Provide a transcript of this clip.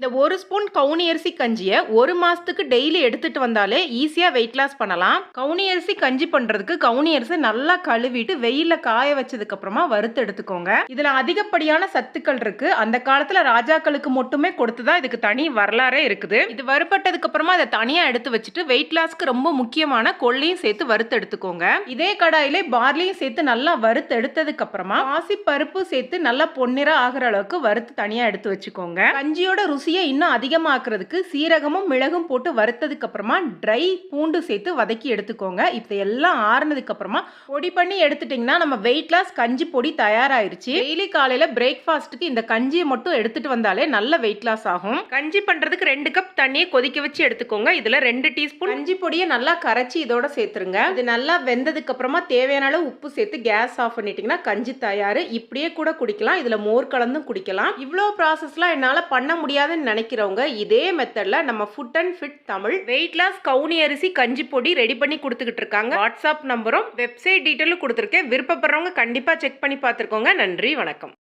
இந்த ஒரு ஸ்பூன் கவுனி அரிசி கஞ்சியை ஒரு மாதத்துக்கு டெய்லி எடுத்துகிட்டு வந்தாலே ஈஸியாக வெயிட் லாஸ் பண்ணலாம். கவுனி அரிசி கஞ்சி பண்ணுறதுக்கு கவுனி அரிசி நல்லா கழுவிட்டு வெயிலில் காய வச்சதுக்கப்புறமா வறுத்து எடுத்துக்கோங்க. இதில் அதிகப்படியான சத்துக்கள் இருக்குது அந்த காலத்தில் ராஜாக்களுக்கு மட்டுமே கொடுத்து தான் இதுக்கு தனி வரலாறே இருக்குது. இது வறுபட்டதுக்கு அப்புறமா அதை தனியாக எடுத்து வச்சுட்டு வெயிட் லாஸ்க்கு ரொம்ப முக்கியமான கொள்ளையும் சேர்த்து வறுத்து எடுத்துக்கோங்க. இதே கடாயில் பார்லியும் சேர்த்து நல்லா வறுத்து எடுத்ததுக்கப்புறமா பாசி பருப்பு சேர்த்து நல்லா பொன்னிற ஆகிற அளவுக்கு வறுத்து தனியாக எடுத்து வச்சுக்கோங்க. கஞ்சியோட ருசியை இன்னும் அதிகமாக்குறதுக்கு சீரகமும் மிளகும் போட்டு வறுத்ததுக்கு அப்புறமா ட்ரை பூண்டு சேர்த்து வதக்கி எடுத்துக்கோங்க. இப்போ எல்லாம் ஆறுனதுக்கு அப்புறமா பொடி பண்ணி எடுத்துட்டிங்கன்னா நம்ம வெயிட் லாஸ் கஞ்சி பொடி தயாராயிருச்சு. டெய்லி காலையில பிரேக்ஃபாஸ்ட்டுக்கு இந்த கஞ்சியை மட்டும் எடுத்துட்டு வந்தாலே நல்ல வெயிட் லாஸ் ஆகும். கஞ்சி பண்றதுக்கு ரெண்டு கப் தண்ணியை கொதிக்க வச்சு எடுத்துக்கோங்க. இதுல ரெண்டு டீஸ்பூன் கஞ்சி பொடியை நல்லா கரைச்சி இதோட சேர்த்துருங்க. இது நல்லா வெந்ததுக்கு அப்புறமா தேவையான அளவு உப்பு சேர்த்து கேஸ் ஆஃப் பண்ணிட்டீங்கன்னா கஞ்சி தயார். இப்படியே கூட குடிக்கலாம். இதுல மோர் கலந்தும் குடிக்கலாம். இவ்வளோ ப்ராசஸ்லாம் என்னால் பண்ண வேணும்னு நினைக்கிறவங்க இதே மெத்தட்ல நம்ம food and fit Tamil weight loss கவுனி அரிசி கஞ்சி பொடி ரெடி பண்ணி கொடுத்துக்கிட்டு இருக்காங்க. வாட்ஸ்அப் நம்பரும் வெப்சைட் டீட்டெயிலும் கொடுத்துருக்கேன். விருப்பப்படுறவங்க கண்டிப்பாக செக் பண்ணி பார்த்துருக்கோங்க நன்றி வணக்கம்.